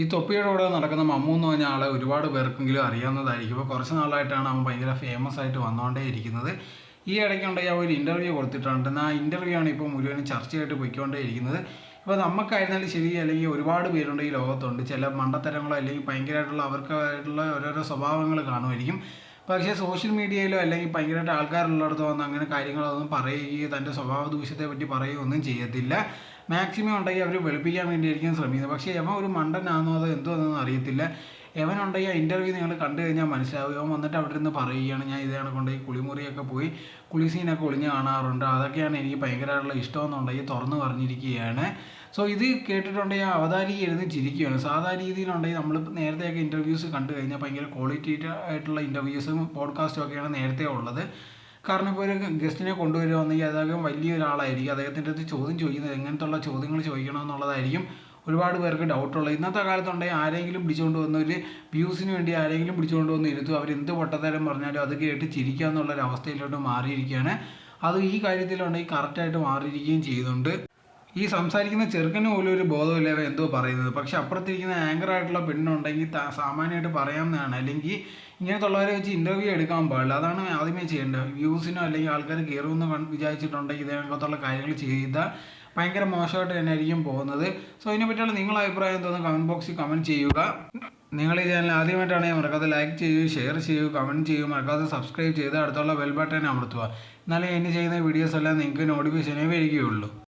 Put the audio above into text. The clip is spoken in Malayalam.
ഈ തൊപ്പിയുടെ കൂടെ നടക്കുന്ന മമ്മു എന്ന് പറഞ്ഞ ആളെ ഒരുപാട് പേർക്കെങ്കിലും അറിയാവുന്നതായിരിക്കും. ഇപ്പോൾ കുറച്ച് നാളായിട്ടാണ് അവൻ ഭയങ്കര ഫേമസ് ആയിട്ട് വന്നുകൊണ്ടേ ഇരിക്കുന്നത്. ഈ ഇടയ്ക്കുണ്ടെങ്കിൽ അവൻ ഒരു ഇന്റർവ്യൂ കൊടുത്തിട്ടുണ്ട്. ആ ഇന്റർവ്യൂ ആണ് ഇപ്പോൾ മുഴുവനും ചർച്ചയായിട്ട് പോയിക്കൊണ്ടേ ഇരിക്കുന്നത്. ഇപ്പോൾ നമുക്കായിരുന്നാലും ശരി അല്ലെങ്കിൽ ഒരുപാട് പേരുണ്ട് ഈ ലോകത്തുണ്ട്. ചില മണ്ടത്തരങ്ങളോ അല്ലെങ്കിൽ ഭയങ്കരമായിട്ടുള്ള അവർക്കായിട്ടുള്ള ഓരോരോ സ്വഭാവങ്ങൾ കാണുമായിരിക്കും. പക്ഷേ സോഷ്യൽ മീഡിയയിലോ അല്ലെങ്കിൽ ഭയങ്കരമായിട്ട് ആൾക്കാരുള്ളിടത്ത് വന്ന് അങ്ങനെ കാര്യങ്ങളൊന്നും പറയുകയോ തന്റെ സ്വഭാവ ദൂഷ്യത്തെ പറ്റി പറയുകയോ ഒന്നും ചെയ്യത്തില്ല. മാക്സിമം ഉണ്ടെങ്കിൽ അവർ വെളുപ്പിക്കാൻ വേണ്ടിയായിരിക്കും ശ്രമിക്കുന്നത്. പക്ഷേ യമ ഒരു മണ്ടനാണോ അതോ എന്തോ എന്നൊന്നും അറിയത്തില്ല. യവനുണ്ടെങ്കിൽ ആ ഇന്റർവ്യൂ നിങ്ങൾ കണ്ടു കഴിഞ്ഞാൽ മനസ്സിലാവും. ഇവൻ വന്നിട്ട് അവിടെ നിന്ന് പറയുകയാണ്. ഞാൻ ഇതാണ് കൊണ്ടുപോയി കുളിമുറിയൊക്കെ പോയി കുളിസീനൊക്കെ ഒളിഞ്ഞ് കാണാറുണ്ട്. അതൊക്കെയാണ് എനിക്ക് ഭയങ്കരമായിട്ടുള്ള ഇഷ്ടമെന്നുണ്ടെങ്കിൽ തുറന്നു പറഞ്ഞിരിക്കുകയാണ്. സോ ഇത് കേട്ടിട്ടുണ്ടെങ്കിൽ അവതാരിക ഇരുന്ന് ചിരിക്കുകയാണ്. സാധാ രീതിയിലുണ്ടെങ്കിൽ നമ്മൾ നേരത്തെയൊക്കെ ഇന്റർവ്യൂസ് കണ്ടു കഴിഞ്ഞാൽ ഭയങ്കര ക്വാളിറ്റി ആയിട്ടുള്ള ഇന്റർവ്യൂസും പോഡ്കാസ്റ്റും ഒക്കെയാണ് നേരത്തെ ഉള്ളത്. കാരണം ഇപ്പോൾ ഒരു ഗസ്റ്റിനെ കൊണ്ടുവരുവാണെങ്കിൽ അദ്ദേഹം വലിയൊരാളായിരിക്കും. അദ്ദേഹത്തിന്റെ അടുത്ത് ചോദ്യം ചോദിക്കുന്നത് എങ്ങനത്തുള്ള ചോദ്യങ്ങൾ ചോദിക്കണമെന്നുള്ളതായിരിക്കും. ഒരുപാട് പേർക്ക് ഡൗട്ടുള്ളത് ഇന്നത്തെ കാലത്തുണ്ടെങ്കിൽ ആരെങ്കിലും പിടിച്ചുകൊണ്ട് വന്ന് ഒരു വ്യൂസിന് വേണ്ടി ആരെങ്കിലും പിടിച്ചുകൊണ്ട് വന്ന് ഇരുത്തും അവർ എന്ത് പൊട്ടത്തരം പറഞ്ഞാലും അത് കേട്ട് ചിരിക്കുക എന്നുള്ളൊരു അവസ്ഥയിലോട്ട് മാറിയിരിക്കുകയാണ്. അത് ഈ കാര്യത്തിലുണ്ടെങ്കിൽ കറക്റ്റായിട്ട് മാറിയിരിക്കുകയും ചെയ്യുന്നുണ്ട്. ഈ സംസാരിക്കുന്ന ചെറുക്കന് പോലും ഒരു ബോധമില്ല അവൻ എന്തോ പറയുന്നത്. പക്ഷെ അപ്പുറത്തിരിക്കുന്ന ആങ്കർ ആയിട്ടുള്ള പെണ്ണുണ്ടെങ്കിൽ സാമാന്യമായിട്ട് പറയാമെന്നാണ് അല്ലെങ്കിൽ ഇങ്ങനത്തുള്ളവരെ വെച്ച് ഇന്റർവ്യൂ എടുക്കാൻ പാടില്ല. അതാണ് ആദ്യമേ ചെയ്യേണ്ടത്. വ്യൂസിനോ അല്ലെങ്കിൽ ആൾക്കാർ കയറുമെന്ന് വിചാരിച്ചിട്ടുണ്ടെങ്കിൽ ഇതിനകത്തുള്ള കാര്യങ്ങൾ ചെയ്താൽ ഭയങ്കര മോശമായിട്ട് തന്നെ ആയിരിക്കും പോകുന്നത്. സോ ഇതിനെ പറ്റിയുള്ള നിങ്ങളുടെ അഭിപ്രായം എന്തോന്ന് കമന്റ് ബോക്സിൽ കമന്റ് ചെയ്യുക. നിങ്ങൾ ഈ ചാനൽ ആദ്യമായിട്ടാണെങ്കിൽ മറക്കാതെ ലൈക്ക് ചെയ്യുക ഷെയർ ചെയ്യുക കമന്റ് ചെയ്യുക. മറക്കാതെ സബ്സ്ക്രൈബ് ചെയ്ത് അടുത്തുള്ള ബെൽ ബട്ടൺ അമർത്തുക. എന്നാലേ എന്നെ ചെയ്യുന്ന വീഡിയോസ് എല്ലാം നിങ്ങൾക്ക് നോട്ടിഫിക്കേഷനേ വരികയുള്ളൂ.